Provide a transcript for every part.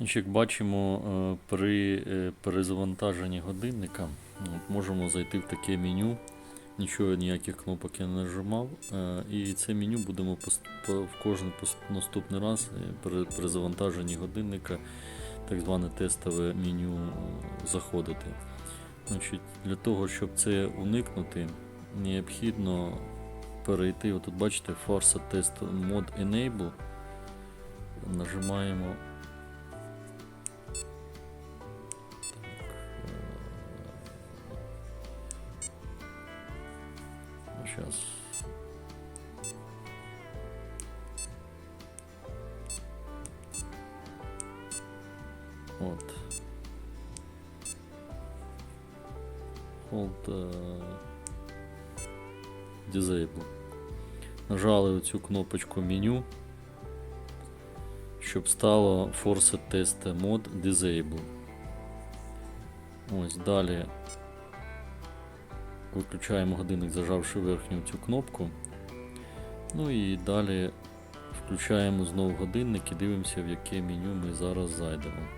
Як бачимо, е, при е, перезавантаженні годинника можемо зайти в таке меню. Нічого, ніяких кнопок я не нажимав. е, І це меню будемо в кожен наступний раз при перезавантаженні годинника, так зване тестове меню заходити. Значить, Для того, щоб це уникнути, необхідно перейти. Отут бачите, Force Test Mode Enable. Нажимаємо Сейчас. Вот. Hold uh, Disable. Нажали оцю кнопочку меню, щоб стало Force Test Mode Disable. Ось далі Виключаємо годинник, зажавши верхню цю кнопку. Ну і далі включаємо знову годинник і дивимося, в яке меню ми зараз зайдемо.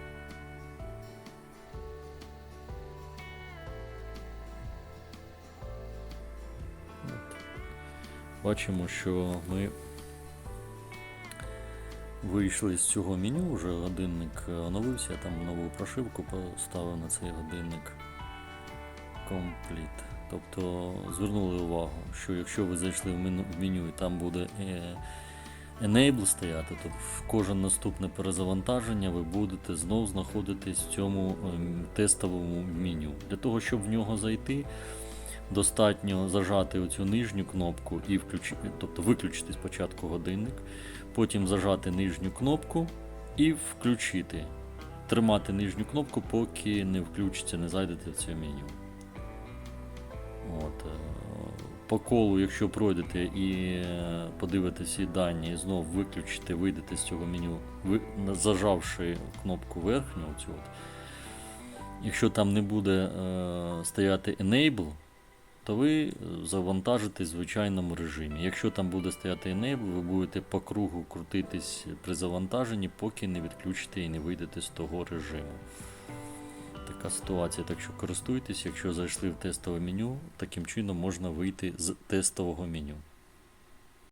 Бачимо, що ми вийшли з цього меню, вже годинник оновився, я там нову прошивку поставив на цей годинник. Complete. Тобто звернули увагу, що якщо ви зайшли в меню, і там буде е, Enable стояти, то в кожен наступне перезавантаження ви будете знов знаходитись в цьому ем, тестовому меню. Для того, щоб в нього зайти, достатньо зажати оцю нижню кнопку і включити, тобто виключити спочатку годинник, потім зажати нижню кнопку і включити. Тримати нижню кнопку, поки не включиться, не зайдете в це меню. От, е, по колу, якщо пройдете і е, подивитесь всі дані, і знов виключите, вийдете з цього меню, зажавши кнопку верхню, оцю от, якщо там не буде е, стояти Enable, то ви е, завантажитесь в звичайному режимі. Якщо там буде стояти Enable, ви будете по кругу крутитись при завантаженні, поки не відключите і не вийдете з того режиму. Така ситуація, так що користуйтесь, якщо зайшли в тестове меню, таким чином можна вийти з тестового меню.